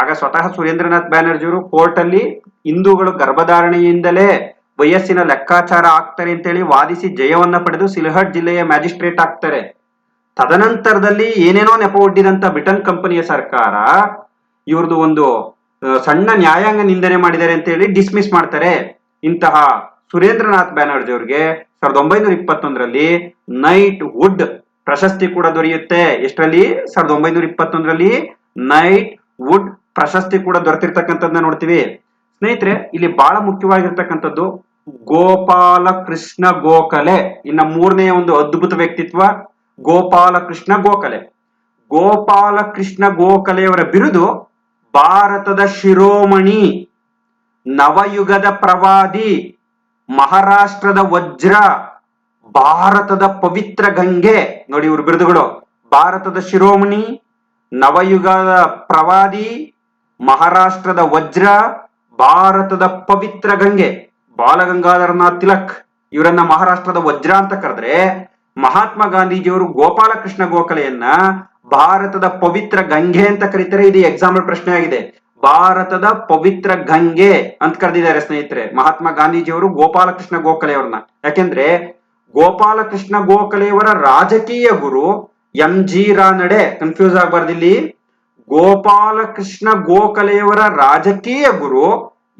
ಆಗ ಸ್ವತಃ ಸುರೇಂದ್ರನಾಥ್ ಬ್ಯಾನರ್ಜಿ ಅವರು ಕೋರ್ಟ್ ಅಲ್ಲಿ ಹಿಂದೂಗಳು ಗರ್ಭಧಾರಣೆಯಿಂದಲೇ ವಯಸ್ಸಿನ ಲೆಕ್ಕಾಚಾರ ಆಗ್ತಾರೆ ಅಂತೇಳಿ ವಾದಿಸಿ ಜಯವನ್ನ ಪಡೆದು ಸಿಲ್ಹಟ್ ಜಿಲ್ಲೆಯ ಮ್ಯಾಜಿಸ್ಟ್ರೇಟ್ ಆಗ್ತಾರೆ. ತದನಂತರದಲ್ಲಿ ಏನೇನೋ ನೆಪ ಒಡ್ಡಿದಂತ ಬ್ರಿಟನ್ ಕಂಪನಿಯ ಸರ್ಕಾರ ಇವ್ರದ್ದು ಒಂದು ಸಣ್ಣ ನ್ಯಾಯಾಂಗ ನಿಂದನೆ ಮಾಡಿದ್ದಾರೆ ಅಂತ ಹೇಳಿ ಡಿಸ್ಮಿಸ್ ಮಾಡ್ತಾರೆ. ಇಂತಹ ಸುರೇಂದ್ರನಾಥ್ ಬ್ಯಾನರ್ಜಿ ಅವರಿಗೆ ಸಾವಿರದ ಒಂಬೈನೂರ ಇಪ್ಪತ್ತೊಂದರಲ್ಲಿ ನೈಟ್ ವುಡ್ ಪ್ರಶಸ್ತಿ ಕೂಡ ದೊರೆಯುತ್ತೆ. ಎಷ್ಟರಲ್ಲಿ? ಸಾವಿರದ ಒಂಬೈನೂರ ಇಪ್ಪತ್ತೊಂದರಲ್ಲಿ ನೈಟ್ ವುಡ್ ಪ್ರಶಸ್ತಿ ಕೂಡ ದೊರೆತಿರ್ತಕ್ಕಂಥದ್ದನ್ನ ನೋಡ್ತೀವಿ. ಸ್ನೇಹಿತರೆ, ಇಲ್ಲಿ ಬಹಳ ಮುಖ್ಯವಾಗಿರ್ತಕ್ಕಂಥದ್ದು ಗೋಪಾಲ ಕೃಷ್ಣ ಗೋಖಲೆ. ಇನ್ನ ಮೂರನೇ ಒಂದು ಅದ್ಭುತ ವ್ಯಕ್ತಿತ್ವ ಗೋಪಾಲ ಕೃಷ್ಣ ಗೋಖಲೆ. ಗೋಪಾಲ ಕೃಷ್ಣ ಗೋಖಲೆಯವರ ಬಿರುದು ಭಾರತದ ಶಿರೋಮಣಿ, ನವಯುಗದ ಪ್ರವಾದಿ, ಮಹಾರಾಷ್ಟ್ರದ ವಜ್ರ, ಭಾರತದ ಪವಿತ್ರ ಗಂಗೆ. ನೋಡಿ ಇವ್ರ ಬಿರುದುಗಳು. ಭಾರತದ ಶಿರೋಮಣಿ, ನವಯುಗದ ಪ್ರವಾದಿ ಮಹಾರಾಷ್ಟ್ರದ ವಜ್ರ, ಭಾರತದ ಪವಿತ್ರ ಗಂಗೆ ಬಾಲಗಂಗಾಧರನಾಥ್ ತಿಲಕ್. ಇವರನ್ನ ಮಹಾರಾಷ್ಟ್ರದ ವಜ್ರ ಅಂತ ಕರೆದ್ರೆ ಮಹಾತ್ಮ ಗಾಂಧೀಜಿಯವರು ಗೋಪಾಲಕೃಷ್ಣ ಗೋಖಲೆಯನ್ನ ಭಾರತದ ಪವಿತ್ರ ಗಂಗೆ ಅಂತ ಕರೀತಾರೆ. ಇದು ಎಕ್ಸಾಂಪಲ್ ಪ್ರಶ್ನೆ ಆಗಿದೆ. ಭಾರತದ ಪವಿತ್ರ ಗಂಗೆ ಅಂತ ಕರೆದಿದ್ದಾರೆ ಸ್ನೇಹಿತರೆ. ಮಹಾತ್ಮ ಗಾಂಧೀಜಿಯವರು ಗೋಪಾಲಕೃಷ್ಣ ಗೋಖಲೆ ಅವ್ರನ್ನ ಯಾಕೆಂದ್ರೆ ಗೋಪಾಲಕೃಷ್ಣ ಗೋಖಲೆಯವರ ರಾಜಕೀಯ ಗುರು ಎಂ ಜಿ ರಾನಡೆ. ಕನ್ಫ್ಯೂಸ್ ಆಗ್ಬಾರ್ದಿಲ್ಲಿ ಗೋಪಾಲಕೃಷ್ಣ ಗೋಖಲೆಯವರ ರಾಜಕೀಯ ಗುರು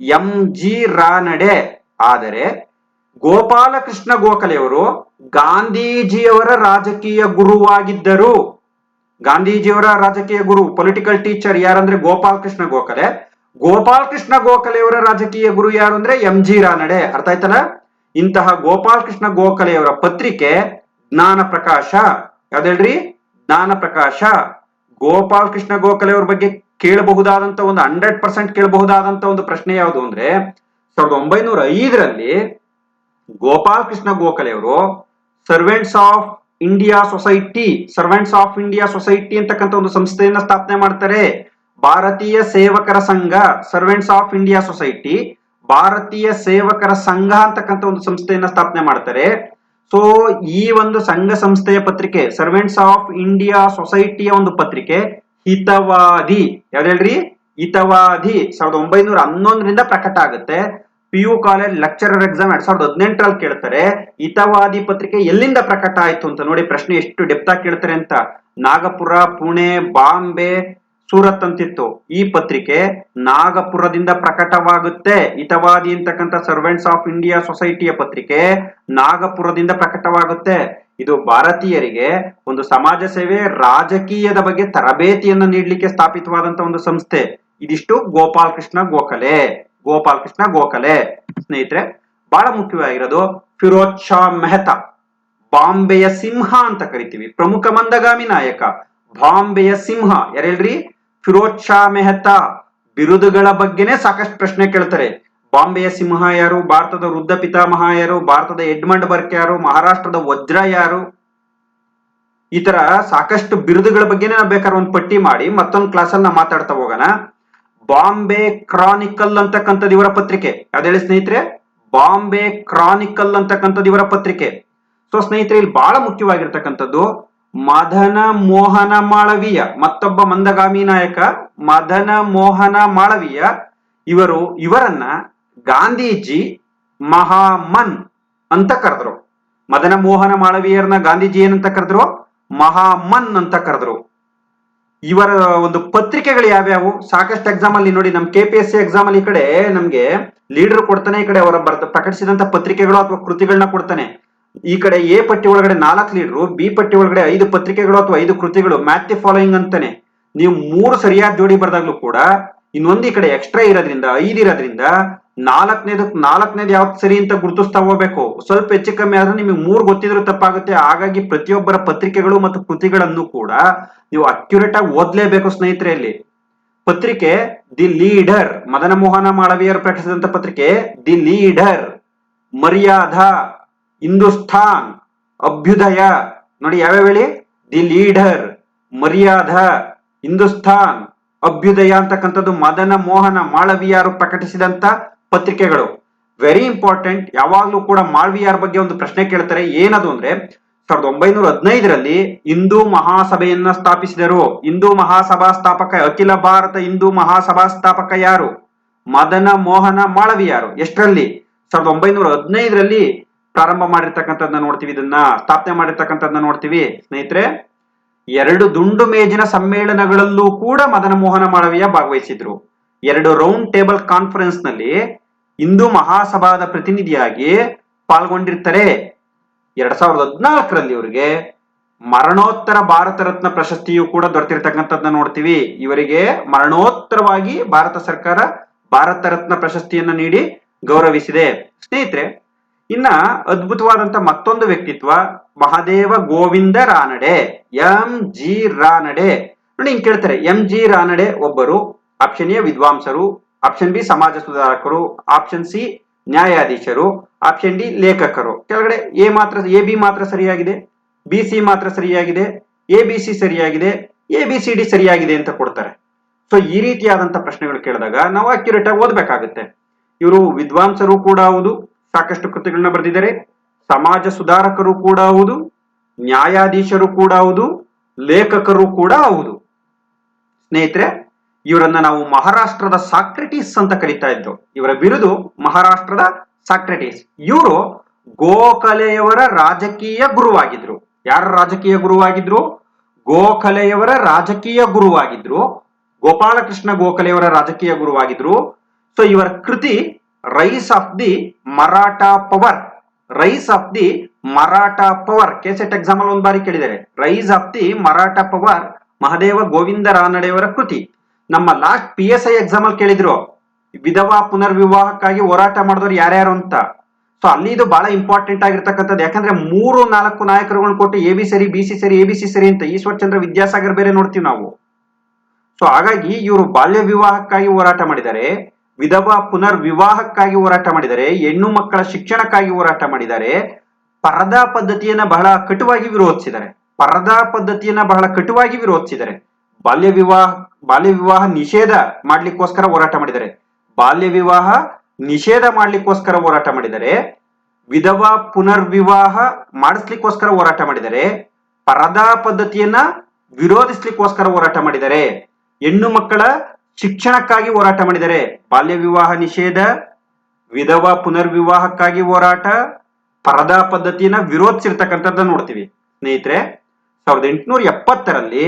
ಎಂ ಜಿ ರಾನಡೆ. ಆದರೆ ಗೋಪಾಲಕೃಷ್ಣ ಗೋಖಲೆಯವರು ಗಾಂಧೀಜಿಯವರ ರಾಜಕೀಯ ಗುರುವಾಗಿದ್ದರು. ಗಾಂಧೀಜಿಯವರ ರಾಜಕೀಯ ಗುರು ಪೊಲಿಟಿಕಲ್ ಟೀಚರ್ ಯಾರಂದ್ರೆ ಗೋಪಾಲಕೃಷ್ಣ ಗೋಖಲೆ. ಗೋಪಾಲ್ ಕೃಷ್ಣ ಗೋಖಲೆಯವರ ರಾಜಕೀಯ ಗುರು ಯಾರು ಅಂದ್ರೆ ಎಂ ಜಿ ರಾನಡೆ. ಅರ್ಥ ಆಯ್ತಲ್ಲ? ಇಂತಹ ಗೋಪಾಲ್ ಕೃಷ್ಣ ಗೋಖಲೆಯವರ ಪತ್ರಿಕೆ ಜ್ಞಾನ ಪ್ರಕಾಶ ಯಾವ್ದೇಳ್ರಿ ಜ್ಞಾನ ಪ್ರಕಾಶ ಗೋಪಾಲ್ ಕೃಷ್ಣ ಗೋಖಲೆ ಅವ್ರ ಬಗ್ಗೆ ಕೇಳಬಹುದಾದಂತ ಒಂದು ಹಂಡ್ರೆಡ್ ಪರ್ಸೆಂಟ್ ಕೇಳಬಹುದಾದಂತ ಒಂದು ಪ್ರಶ್ನೆ ಯಾವುದು ಅಂದ್ರೆ ಸಾವಿರದ ಒಂಬೈನೂರ ಐದರಲ್ಲಿ ಗೋಪಾಲ್ ಕೃಷ್ಣ ಗೋಖಲೆ ಅವರು servants of India society, servants of India society ಅಂತಕ್ಕಂಥ ಒಂದು ಸಂಸ್ಥೆಯನ್ನ ಸ್ಥಾಪನೆ ಮಾಡ್ತಾರೆ. ಭಾರತೀಯ ಸೇವಕರ ಸಂಘ, ಸರ್ವೆಂಟ್ಸ್ ಆಫ್ ಇಂಡಿಯಾ ಸೊಸೈಟಿ, ಭಾರತೀಯ ಸೇವಕರ ಸಂಘ ಅಂತಕ್ಕಂಥ ಒಂದು ಸಂಸ್ಥೆಯನ್ನ ಸ್ಥಾಪನೆ ಮಾಡ್ತಾರೆ. ಸೊ ಈ ಒಂದು ಸಂಘ ಸಂಸ್ಥೆಯ ಪತ್ರಿಕೆ ಸರ್ವೆಂಟ್ಸ್ ಆಫ್ ಇಂಡಿಯಾ ಸೊಸೈಟಿಯ ಒಂದು ಪತ್ರಿಕೆ, ಹಿತವಾದಿ. ಯಾವ್ದು ಹೇಳ್ರಿ? ಹಿತವಾದಿ. ಸಾವಿರದ ಒಂಬೈನೂರ ಹನ್ನೊಂದರಿಂದ ಪ್ರಕಟ ಆಗುತ್ತೆ. P U college lecturer exam ಎರಡ್ ಸಾವಿರದ ಹದಿನೆಂಟರಲ್ಲಿ ಕೇಳ್ತಾರೆ, ಹಿತವಾದಿ ಪತ್ರಿಕೆ ಎಲ್ಲಿಂದ ಪ್ರಕಟ ಆಯ್ತು ಅಂತ ನೋಡಿ ಪ್ರಶ್ನೆ ಎಷ್ಟು ಡೆಪ್ತ್ ಆಗಿ ಕೇಳ್ತಾರೆ ಅಂತ. ನಾಗಪುರ, ಪುಣೆ, ಬಾಂಬೆ ಸೂರತ್ ಅಂತಿತ್ತು. ಈ ಪತ್ರಿಕೆ ನಾಗಪುರದಿಂದ ಪ್ರಕಟವಾಗುತ್ತೆ. ಹಿತವಾದಿ ಅಂತಕ್ಕಂಥ ಸರ್ವೆಂಟ್ಸ್ ಆಫ್ ಇಂಡಿಯಾ ಸೊಸೈಟಿಯ ಪತ್ರಿಕೆ ನಾಗಪುರದಿಂದ ಪ್ರಕಟವಾಗುತ್ತೆ. ಇದು ಭಾರತೀಯರಿಗೆ ಒಂದು ಸಮಾಜ ಸೇವೆ, ರಾಜಕೀಯದ ಬಗ್ಗೆ ತರಬೇತಿಯನ್ನು ನೀಡಲಿಕ್ಕೆ ಸ್ಥಾಪಿತವಾದಂತ ಒಂದು ಸಂಸ್ಥೆ. ಇದಿಷ್ಟು ಗೋಪಾಲ್ ಕೃಷ್ಣ ಗೋಖಲೆ. ಗೋಪಾಲ್ ಕೃಷ್ಣ ಗೋಖಲೆ. ಸ್ನೇಹಿತರೆ, ಬಹಳ ಮುಖ್ಯವಾಗಿರೋದು ಫಿರೋಜ್ ಶಾ ಮೆಹ್ತಾ. ಬಾಂಬೆಯ ಸಿಂಹ ಅಂತ ಕರಿತೀವಿ. ಪ್ರಮುಖ ಮಂದಗಾಮಿ ನಾಯಕ. ಬಾಂಬೆಯ ಸಿಂಹ. ಯಾರು ಹೇಳ್ರಿ ಫಿರೋಜ್ ಶಾ ಮೆಹ್ತಾ ಬಿರುದುಗಳ ಬಗ್ಗೆನೇ ಸಾಕಷ್ಟು ಪ್ರಶ್ನೆ ಕೇಳ್ತಾರೆ. ಬಾಂಬೆಯ ಸಿಂಹ ಯಾರು? ಭಾರತದ ವೃದ್ಧ ಪಿತಾಮಹ ಯಾರು? ಭಾರತದ ಎಡ್ಮಂಡ್ ಬರ್ಕ್ ಯಾರು? ಮಹಾರಾಷ್ಟ್ರದ ವಜ್ರ ಯಾರು? ಈ ತರ ಸಾಕಷ್ಟು ಬಿರುದುಗಳ ಬಗ್ಗೆನೇ ನಾವು ಬೇಕಾದ್ರೆ ಒಂದು ಪಟ್ಟಿ ಮಾಡಿ ಮತ್ತೊಂದು ಕ್ಲಾಸಲ್ಲಿ ನಾವು ಮಾತಾಡ್ತಾ ಹೋಗೋಣ. ಬಾಂಬೆ ಕ್ರಾನಿಕಲ್ ಅಂತಕ್ಕಂಥದ್ದು ಇವರ ಪತ್ರಿಕೆ. ಅದೇಳಿ ಸ್ನೇಹಿತರೆ? ಬಾಂಬೆ ಕ್ರಾನಿಕಲ್ ಅಂತಕ್ಕಂಥದ್ದು ಇವರ ಪತ್ರಿಕೆ. ಸೊ ಸ್ನೇಹಿತರೆ, ಇಲ್ಲಿ ಬಹಳ ಮುಖ್ಯವಾಗಿರ್ತಕ್ಕಂಥದ್ದು ಮದನ ಮೋಹನ ಮಾಳವೀಯ, ಮತ್ತೊಬ್ಬ ಮಂದಗಾಮಿ ನಾಯಕ ಮದನ ಮೋಹನ ಮಾಳವೀಯ, ಇವರು ಇವರನ್ನ ಗಾಂಧೀಜಿ ಮಹಾಮನ್ ಅಂತ ಕರೆದ್ರು. ಮದನ ಮೋಹನ ಮಾಳವೀಯರನ್ನ ಗಾಂಧೀಜಿ ಏನಂತ ಕರೆದ್ರು? ಮಹಾಮನ್ ಅಂತ ಕರೆದ್ರು. ಇವರ ಒಂದು ಪತ್ರಿಕೆಗಳು ಯಾವ್ಯಾವು? ಸಾಕಷ್ಟು ಎಕ್ಸಾಮ್ ಅಲ್ಲಿ ನೋಡಿ, ನಮ್ K P S C exam ಅಲ್ಲಿ ಈ ಕಡೆ ನಮ್ಗೆ ಲೀಡರ್ ಕೊಡ್ತಾನೆ, ಈ ಕಡೆ ಅವರ ಬರ್ತ ಪ್ರಕಟಿಸಿದಂತ ಪತ್ರಿಕೆಗಳು ಅಥವಾ ಕೃತಿಗಳನ್ನ ಕೊಡ್ತಾನೆ. ಈ ಕಡೆ ಎ ಪಟ್ಟಿ ಒಳಗಡೆ ನಾಲ್ಕು ಲೀಡರು ಬಿ ಪಟ್ಟಿ ಒಳಗಡೆ ಐದು ಪತ್ರಿಕೆಗಳು ಅಥವಾ ಐದು ಕೃತಿಗಳು ಮ್ಯಾಥ್ ದಿ ಫಾಲೋಯಿಂಗ್ ಅಂತಾನೆ. ನೀವು ಮೂರು ಸರಿಯಾದ ಜೋಡಿ ಬರೆದಾಗ್ಲೂ ಕೂಡ ಇನ್ನೊಂದು ಈ ಕಡೆ ಎಕ್ಸ್ಟ್ರಾ ಇರೋದ್ರಿಂದ, ಐದು ಇರೋದ್ರಿಂದ ನಾಲ್ಕನೇದು ನಾಲ್ಕನೇದು ಯಾವ್ದು ಸರಿ ಅಂತ ಗುರುತಿಸ್ತಾ ಹೋಗ್ಬೇಕು. ಸ್ವಲ್ಪ ಹೆಚ್ಚು ಕಮ್ಮಿ ಆದ್ರೆ ನಿಮಗೆ ಮೂರು ಗೊತ್ತಿದ್ರು ತಪ್ಪಾಗುತ್ತೆ. ಹಾಗಾಗಿ ಪ್ರತಿಯೊಬ್ಬರ ಪತ್ರಿಕೆಗಳು ಮತ್ತು ಕೃತಿಗಳನ್ನು ಕೂಡ ನೀವು ಅಕ್ಯುರೇಟ್ ಆಗಿ ಓದ್ಲೇಬೇಕು ಸ್ನೇಹಿತರೆ ಇಲ್ಲಿ. ಪತ್ರಿಕೆ, ದಿ ಲೀಡರ್, ಮದನ ಮೋಹನ ಮಾಳವೀಯರು ಪ್ರಕಟಿಸಿದಂತ ಪತ್ರಿಕೆ, ದಿ ಲೀಡರ್, ಮರ್ಯಾದಾ. ಹಿಂದೂಸ್ಥಾನ್ ಅಭ್ಯುದಯ. ನೋಡಿ ಯಾವ್ಯಾವ ಹೇಳಿ? ದಿ ಲೀಡರ್, ಮರ್ಯಾದಾ ಹಿಂದೂಸ್ತಾನ್ ಅಭ್ಯುದಯ ಅಂತಕ್ಕಂಥದ್ದು ಮದನ, ಮೋಹನ, ಮಾಳವಿಯಾರು ಪ್ರಕಟಿಸಿದಂತ ಪತ್ರಿಕೆಗಳು. ವೆರಿ ಇಂಪಾರ್ಟೆಂಟ್ ಯಾವಾಗ್ಲೂ ಕೂಡ ಮಾಳ್ವಿಯಾರ್ ಬಗ್ಗೆ ಒಂದು ಪ್ರಶ್ನೆ ಕೇಳ್ತಾರೆ. ಏನದು ಅಂದ್ರೆ, ಸಾವಿರದ ಒಂಬೈನೂರ ಹದಿನೈದರಲ್ಲಿ ಹಿಂದೂ ಮಹಾಸಭೆಯನ್ನ ಸ್ಥಾಪಿಸಿದರು. ಹಿಂದೂ ಮಹಾಸಭಾ ಸ್ಥಾಪಕ, ಅಖಿಲ ಭಾರತ ಹಿಂದೂ ಮಹಾಸಭಾ ಸ್ಥಾಪಕ ಯಾರು? ಮದನ, ಮೋಹನ, ಮಾಳವಿಯಾರು. ಎಷ್ಟರಲ್ಲಿ? ಸಾವಿರದ ಒಂಬೈನೂರ ಹದಿನೈದರಲ್ಲಿ ಪ್ರಾರಂಭ ಮಾಡಿರ್ತಕ್ಕಂಥದ್ದನ್ನ ನೋಡ್ತೀವಿ, ಇದನ್ನ ಸ್ಥಾಪನೆ ಮಾಡಿರ್ತಕ್ಕಂಥದ್ದನ್ನ ನೋಡ್ತೀವಿ. ಸ್ನೇಹಿತರೆ, ಎರಡು ದುಂಡು ಮೇಜಿನ ಸಮ್ಮೇಳನಗಳಲ್ಲೂ ಕೂಡ ಮದನ ಮೋಹನ ಮಾಳವೀಯ ಭಾಗವಹಿಸಿದ್ರು. ಎರಡು ರೌಂಡ್ ಟೇಬಲ್ ಕಾನ್ಫರೆನ್ಸ್ನಲ್ಲಿ ಹಿಂದೂ ಮಹಾಸಭಾದ ಪ್ರತಿನಿಧಿಯಾಗಿ ಪಾಲ್ಗೊಂಡಿರ್ತಾರೆ. ಎರಡ್ ಸಾವಿರದ ಹದಿನಾಲ್ಕರಲ್ಲಿ ಇವರಿಗೆ ಮರಣೋತ್ತರ ಭಾರತ ರತ್ನ ಪ್ರಶಸ್ತಿಯು ಕೂಡ ದೊರೆತಿರ್ತಕ್ಕಂಥದ್ದನ್ನ ನೋಡ್ತೀವಿ. ಇವರಿಗೆ ಮರಣೋತ್ತರವಾಗಿ ಭಾರತ ಸರ್ಕಾರ ಭಾರತ ರತ್ನ ಪ್ರಶಸ್ತಿಯನ್ನ ನೀಡಿ ಗೌರವಿಸಿದೆ. ಸ್ನೇಹಿತರೆ ಇನ್ನ ಅದ್ಭುತವಾದಂತ ಮತ್ತೊಂದು ವ್ಯಕ್ತಿತ್ವ ಮಹಾದೇವ ಗೋವಿಂದ ರಾನಡೆ, ಎಂ ಜಿ ರಾನಡೆ. ನೋಡಿ ಹಿಂಗ್ ಕೇಳ್ತಾರೆ, ಎಂ ಜಿ ರಾನಡೆ ಒಬ್ಬರು ಆಪ್ಷನ್ ಎ ವಿದ್ವಾಂಸರು ಆಪ್ಷನ್ ಬಿ ಸಮಾಜ ಸುಧಾರಕರು ಆಪ್ಷನ್ ಸಿ ನ್ಯಾಯಾಧೀಶರು ಆಪ್ಷನ್ ಡಿ ಲೇಖಕರು. ಕೆಳಗಡೆ ಎ ಮಾತ್ರ, ಎ ಬಿ ಮಾತ್ರ ಸರಿಯಾಗಿದೆ, ಬಿ ಸಿ ಮಾತ್ರ ಸರಿಯಾಗಿದೆ, ಎ ಬಿ ಸಿ ಸರಿಯಾಗಿದೆ, ಎ ಬಿ ಸಿ ಡಿ ಸರಿಯಾಗಿದೆ ಅಂತ ಕೊಡ್ತಾರೆ. ಸೊ ಈ ರೀತಿಯಾದಂತ ಪ್ರಶ್ನೆಗಳು ಕೇಳಿದಾಗ ನಾವು ಅಕ್ಯುರೇಟ್ ಆಗಿ ಓದ್ಬೇಕಾಗುತ್ತೆ. ಇವರು ವಿದ್ವಾಂಸರು ಕೂಡ ಹೌದು ಸಾಕಷ್ಟು ಕೃತಿಗಳನ್ನ ಬರೆದಿದ್ದಾರೆ. ಸಮಾಜ ಸುಧಾರಕರು ಕೂಡ ಹೌದು, ನ್ಯಾಯಾಧೀಶರು ಕೂಡ ಹೌದು, ಲೇಖಕರು ಕೂಡ ಹೌದು. ಸ್ನೇಹಿತರೆ, ಇವರನ್ನ ನಾವು ಮಹಾರಾಷ್ಟ್ರದ ಸಾಕ್ರೆಟಿಸ್ ಅಂತ ಕರಿತಾ ಇದ್ದು, ಇವರ ಬಿರುದು ಮಹಾರಾಷ್ಟ್ರದ ಸಾಕ್ರೆಟಿಸ್. ಇವರು ಗೋಖಲೆಯವರ ರಾಜಕೀಯ ಗುರುವಾಗಿದ್ರು. ಯಾರ ರಾಜಕೀಯ ಗುರುವಾಗಿದ್ರು? ಗೋಖಲೆಯವರ ರಾಜಕೀಯ ಗುರುವಾಗಿದ್ರು. ಗೋಪಾಲಕೃಷ್ಣ ಗೋಖಲೆಯವರ ರಾಜಕೀಯ ಗುರುವಾಗಿದ್ರು. ಸೊ ಇವರ ಕೃತಿ rise of the Maratha power rise of the Maratha power KSET exam ಒಂದು ಬಾರಿ ಕೇಳಿದ್ದಾರೆ. Rise of the Maratha power Mahadev Govind ರಾನಡೆಯವರ ಕೃತಿ. ನಮ್ಮ last P S I exam ಅಲ್ಲಿ ಕೇಳಿದ್ರು. ವಿಧವಾ ಪುನರ್ವಿವಾಹಕ್ಕಾಗಿ ಹೋರಾಟ ಮಾಡಿದವರು ಯಾರ್ಯಾರು ಅಂತ. ಸೊ ಅಲ್ಲಿ ಇದು ಬಹಳ ಇಂಪಾರ್ಟೆಂಟ್ ಆಗಿರ್ತಕ್ಕಂಥದ್ದು. ಯಾಕಂದ್ರೆ ಮೂರು, ನಾಲ್ಕು ನಾಯಕರುಗಳನ್ನ ಕೊಟ್ಟು ಎ, ಬಿ ಸರಿ, ಬಿ, ಸಿ ಸರಿ, ಎ, ಬಿ, ಸಿ ಸರಿ ಅಂತ ಈಶ್ವರ್ಚಂದ್ರ ವಿದ್ಯಾಸಾಗರ್ ಬೇರೆ ನೋಡ್ತೀವಿ ನಾವು. ಸೊ ಹಾಗಾಗಿ ಇವರು ಬಾಲ್ಯ ವಿವಾಹಕ್ಕಾಗಿ ಹೋರಾಟ ಮಾಡಿದ್ದಾರೆ. ವಿಧವಾ ಪುನರ್ ವಿವಾಹಕ್ಕಾಗಿ ಹೋರಾಟ ಮಾಡಿದರೆ, ಹೆಣ್ಣು ಮಕ್ಕಳ ಶಿಕ್ಷಣಕ್ಕಾಗಿ ಹೋರಾಟ ಮಾಡಿದರೆ, ಪರದಾ ಪದ್ಧತಿಯನ್ನ ಬಹಳ ಕಟುವಾಗಿ ವಿರೋಧಿಸಿದರೆ, ಪರದಾ ಪದ್ಧತಿಯನ್ನ ಬಹಳ ಕಟುವಾಗಿ ವಿರೋಧಿಸಿದ್ದಾರೆ ಬಾಲ್ಯ ವಿವಾಹ ಬಾಲ್ಯ ವಿವಾಹ ನಿಷೇಧ ಮಾಡ್ಲಿಕ್ಕೋಸ್ಕರ ಹೋರಾಟ ಮಾಡಿದರೆ, ಬಾಲ್ಯ ವಿವಾಹ ನಿಷೇಧ ಮಾಡ್ಲಿಕ್ಕೋಸ್ಕರ ಹೋರಾಟ ಮಾಡಿದರೆ, ವಿಧವಾ ಪುನರ್ವಿವಾಹ ಮಾಡಿಸ್ಲಿಕ್ಕೋಸ್ಕರ ಹೋರಾಟ ಮಾಡಿದರೆ, ಪರದಾ ಪದ್ಧತಿಯನ್ನ ವಿರೋಧಿಸ್ಲಿಕ್ಕೋಸ್ಕರ ಹೋರಾಟ ಮಾಡಿದರೆ, ಹೆಣ್ಣು ಮಕ್ಕಳ ಶಿಕ್ಷಣಕ್ಕಾಗಿ ಹೋರಾಟ ಮಾಡಿದರೆ ಬಾಲ್ಯ ವಿವಾಹ ನಿಷೇಧ, ವಿಧವಾ ಪುನರ್ವಿವಾಹಕ್ಕಾಗಿ ಹೋರಾಟ, ಪರದಾ ಪದ್ಧತಿಯನ್ನ ವಿರೋಧಿಸಿರ್ತಕ್ಕಂಥದ್ದನ್ನ ನೋಡ್ತೀವಿ. ಸ್ನೇಹಿತರೆ, ಸಾವಿರದ ಎಂಟುನೂರ ಎಪ್ಪತ್ತರಲ್ಲಿ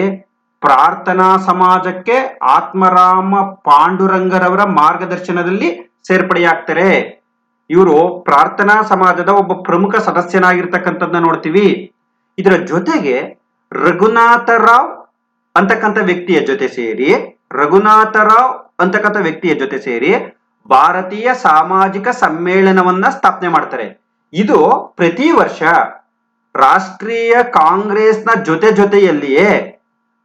ಪ್ರಾರ್ಥನಾ ಸಮಾಜಕ್ಕೆ ಆತ್ಮರಾಮ ಪಾಂಡುರಂಗರವರ ಮಾರ್ಗದರ್ಶನದಲ್ಲಿ ಸೇರ್ಪಡೆಯಾಗ್ತಾರೆ. ಇವರು ಪ್ರಾರ್ಥನಾ ಸಮಾಜದ ಒಬ್ಬ ಪ್ರಮುಖ ಸದಸ್ಯನಾಗಿರ್ತಕ್ಕಂಥದ್ದನ್ನ ನೋಡ್ತೀವಿ. ಇದರ ಜೊತೆಗೆ ರಘುನಾಥರಾವ್ ಅಂತಕ್ಕಂಥ ವ್ಯಕ್ತಿಯ ಜೊತೆ ಸೇರಿ ರಘುನಾಥರಾವ್ ಅಂತಕ್ಕಂಥ ವ್ಯಕ್ತಿಯ ಜೊತೆ ಸೇರಿ ಭಾರತೀಯ ಸಾಮಾಜಿಕ ಸಮ್ಮೇಳನವನ್ನ ಸ್ಥಾಪನೆ ಮಾಡ್ತಾರೆ. ಇದು ಪ್ರತಿ ವರ್ಷ ರಾಷ್ಟ್ರೀಯ ಕಾಂಗ್ರೆಸ್ನ ಜೊತೆ ಜೊತೆಯಲ್ಲಿಯೇ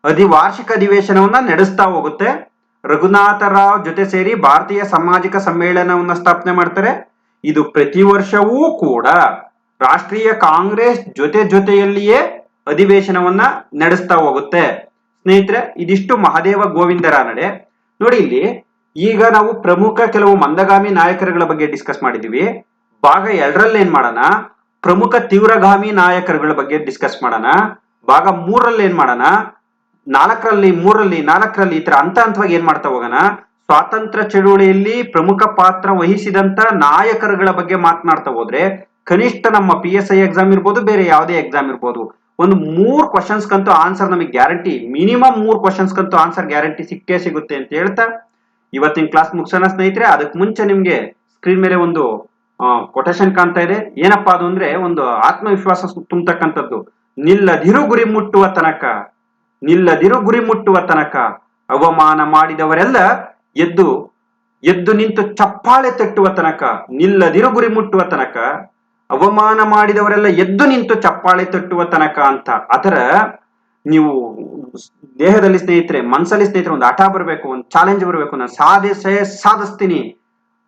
ಅಧಿವಾರ್ಷಿಕ ಅಧಿವೇಶನವನ್ನ ನಡೆಸ್ತಾ ಹೋಗುತ್ತೆ. ರಘುನಾಥರಾವ್ ಜೊತೆ ಸೇರಿ ಭಾರತೀಯ ಸಾಮಾಜಿಕ ಸಮ್ಮೇಳನವನ್ನ ಸ್ಥಾಪನೆ ಮಾಡ್ತಾರೆ. ಇದು ಪ್ರತಿ ವರ್ಷವೂ ಕೂಡ ರಾಷ್ಟ್ರೀಯ ಕಾಂಗ್ರೆಸ್ ಜೊತೆ ಜೊತೆಯಲ್ಲಿಯೇ ಅಧಿವೇಶನವನ್ನ ನಡೆಸ್ತಾ ಹೋಗುತ್ತೆ. ಸ್ನೇಹಿತರೆ, ಇದಿಷ್ಟು ಮಹಾದೇವ ಗೋವಿಂದರ ನಡೆ. ನೋಡಿ ಇಲ್ಲಿ, ಈಗ ನಾವು ಪ್ರಮುಖ ಕೆಲವು ಮಂದಗಾಮಿ ನಾಯಕರುಗಳ ಬಗ್ಗೆ ಡಿಸ್ಕಸ್ ಮಾಡಿದೀವಿ ಭಾಗ ಎರಡರಲ್ಲಿ ಏನ್ ಮಾಡೋಣ? ಪ್ರಮುಖ ತೀವ್ರಗಾಮಿ ನಾಯಕರುಗಳ ಬಗ್ಗೆ ಡಿಸ್ಕಸ್ ಮಾಡೋಣ. ಭಾಗ ಮೂರರಲ್ಲಿ ಏನ್ ಮಾಡೋಣ? ನಾಲ್ಕರಲ್ಲಿ, ಮೂರರಲ್ಲಿ, ನಾಲ್ಕರಲ್ಲಿ ಈ ತರ ಹಂತ ಹಂತವಾಗಿ ಏನ್ ಮಾಡ್ತಾ ಹೋಗೋಣ? ಸ್ವಾತಂತ್ರ್ಯ ಚಳುವಳಿಯಲ್ಲಿ ಪ್ರಮುಖ ಪಾತ್ರ ವಹಿಸಿದಂತ ನಾಯಕರುಗಳ ಬಗ್ಗೆ ಮಾತನಾಡ್ತಾ ಹೋದ್ರೆ, ಕನಿಷ್ಠ ನಮ್ಮ ಪಿ ಎಸ್ ಐ ಎಕ್ಸಾಮ್ ಇರ್ಬೋದು, ಬೇರೆ ಯಾವುದೇ ಎಕ್ಸಾಮ್ ಇರ್ಬೋದು ಒಂದು ಮೂರು ಕ್ವಶನ್ಸ್ ಕಂತೂ ಆನ್ಸರ್ ನಮಗೆ ಗ್ಯಾರಂಟಿ ಮಿನಿಮಮ್ ಮೂರು ಕ್ವಶನ್ಸ್ ಕಂತೂ ಆನ್ಸರ್ ಗ್ಯಾರಂಟಿ ಸಿಕ್ಕೇ ಸಿಗುತ್ತೆ ಅಂತ ಹೇಳ್ತಾ, ಇವತ್ತಿನ ಕ್ಲಾಸ್ ಮುಗಿಸೋಣ ಸ್ನೇಹಿತರೆ. ಅದಕ್ಕೆ ಮುಂಚೆ ನಿಮಗೆ ಸ್ಕ್ರೀನ್ ಮೇಲೆ ಒಂದು ಕೊಟೇಶನ್ ಕಾಣ್ತಾ ಇದೆ. ಏನಪ್ಪಾ ಅದು ಅಂದ್ರೆ ಒಂದು ಆತ್ಮವಿಶ್ವಾಸ ತುಂಬತಕ್ಕಂಥದ್ದು. ನಿಲ್ಲದಿರು ಗುರಿ ಮುಟ್ಟುವ ತನಕ, ನಿಲ್ಲದಿರು ಗುರಿ ಮುಟ್ಟುವ ತನಕ ಅವಮಾನ ಮಾಡಿದವರೆಲ್ಲ ಎದ್ದು ಎದ್ದು ನಿಂತು ಚಪ್ಪಾಳೆ ತಟ್ಟುವ ತನಕ, ನಿಲ್ಲದಿರು ಗುರಿ ಮುಟ್ಟುವ ತನಕ ಅವಮಾನ ಮಾಡಿದವರೆಲ್ಲ ಎದ್ದು ನಿಂತು ಚಪ್ಪಾಳೆ ತಟ್ಟುವ ತನಕ ಅಂತ. ಅದರ ನೀವು ದೇಹದಲ್ಲಿ ಸ್ನೇಹಿತರೆ ಮನಸ್ಸಲ್ಲಿ ಸ್ನೇಹಿತರೆ ಒಂದು ಹಠ ಬರಬೇಕು, ಒಂದು ಚಾಲೆಂಜ್ ಬರಬೇಕು. ನಾನು ಸಾಧಿಸೇ ಸಾಧಿಸ್ತೀನಿ.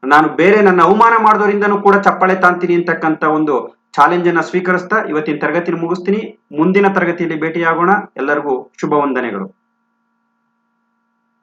ನಾನು ಬೇರೆ ನನ್ನ ಅವಮಾನ ಮಾಡಿದವರಿಂದನೂ ಕೂಡ ಚಪ್ಪಾಳೆ ತಾಂತೀನಿ ಅಂತಕ್ಕಂತ ಒಂದು ಚಾಲೆಂಜ್ ಅನ್ನ ಸ್ವೀಕರಿಸ್ತಾ ಇವತ್ತಿನ ತರಗತಿ ಮುಗಿಸ್ತೀನಿ. ಮುಂದಿನ ತರಗತಿಯಲ್ಲಿ ಭೇಟಿಯಾಗೋಣ. ಎಲ್ಲರಿಗೂ ಶುಭ ವಂದನೆಗಳು.